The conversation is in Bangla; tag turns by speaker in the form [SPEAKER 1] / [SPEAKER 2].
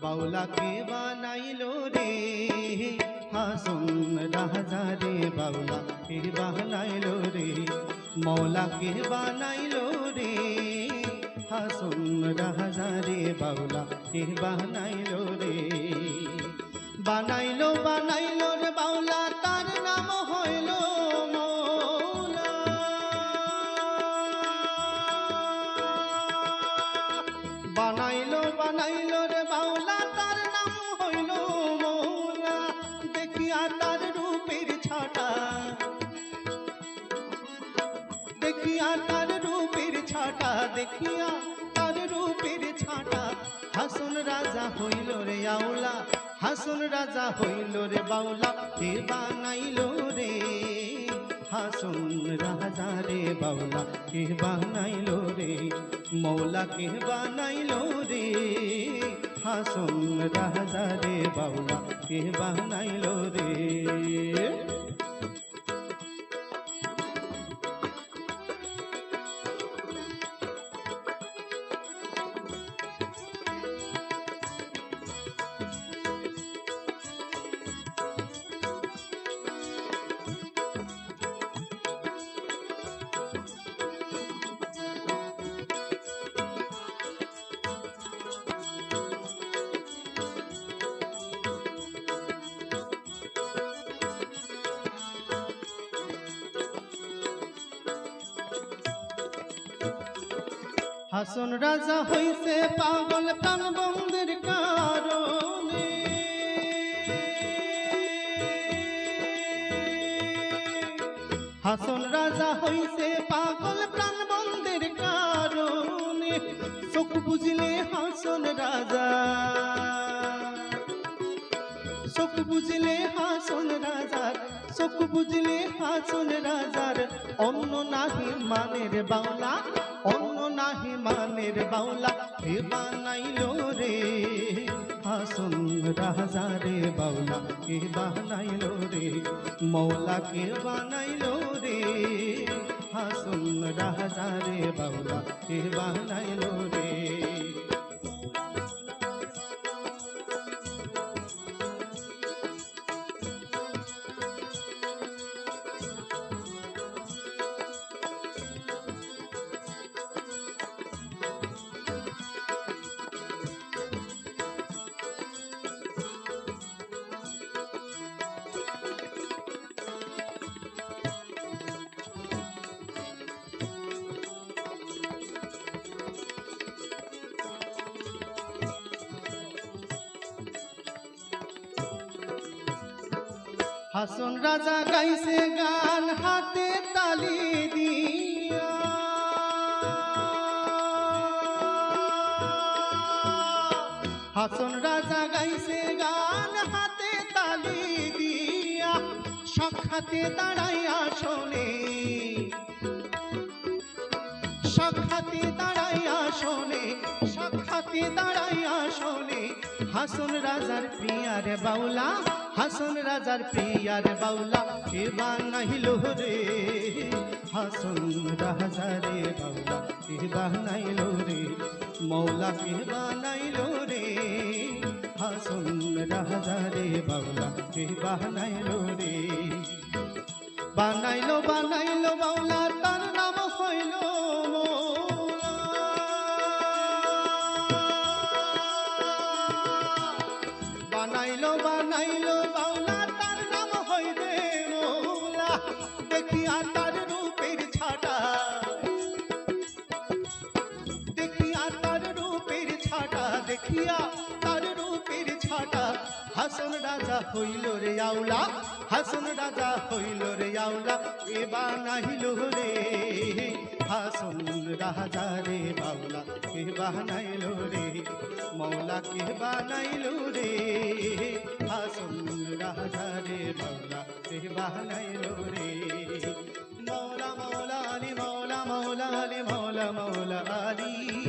[SPEAKER 1] বাউলাকে বানাইলো রে। হাসন রাজা রে বাউলা কে বানাইলো রে। মৌলাকে বানাইলো রে। হাসন রাজা রে বাউলা কে বানাইলো রে। বানাইলো বানাইলো রে বাউলা, তার নাম হইল দেখিয়া তার রূপের ছাটা। হাসন রাজা হইল রে আউলা, হাসন রাজা হইল রে বাউলা, কে বানাইলো রে? হাসন রাজা রে বাউলা, কে বানাইলো রে? মৌলা, কে বানাইলো রে? হাসন রাজা রে বাউলা, কে বানাইলো রে? হাসন রাজা হইছে পাগল প্রাণ বন্ধের কারণে। হাসন রাজা হইছে পাগল প্রাণ বন্ধের কারণে। চোখ বুঝলে হাসন রাজা। চোখ বুঝলে হাসন রাজার চোখ বুঝলে হাসন রাজার। অন্য নাহি মানের বাংলা অন্য নাহি মানের বাউলা, হে বানাইলো রে। হাসন রাজা রে বাউলা, কে বানাইলো রে? মৌলা কে বানাইলো রে? হাসন রাজা রে বাউলা, কে বানাইলো রে? হাসন রাজা গাইছে গান, হাতে তালি দিয়া। হাসন রাজা গাইছে গান, হাতে তালি দিয়া। সাক্ষাতে দাঁড়াইয়া শোনে সাক্ষাতে দাঁড়াইয়া শোনে সাক্ষাতে দাঁড়াইয়া শোনে হাসন রাজার প্রিয়ার বাউলা, হাসন রাজার প্রিয়ার বাউলা কে নাহিল রে হাসন রাজারে বাউলা কে নাইল রে মৌলা কে নাইল রে হাসন রাজারে বাউলা কে বানাইল হইয়া তার রূপের ছাটা। হাসন রাজা হইল রে আউলা, হাসন রাজা হইল রে আউলা এবা নাহিল রে। হাসন রাজা রে বাউলা কে বানাইল রে। মৌলা কে বানাইল রে। হাসন রাজা রে বাউলা কে বানাইল রে। মৌলা মৌলা আলী মৌলা মৌলা আলী মৌলা মৌলা আলী।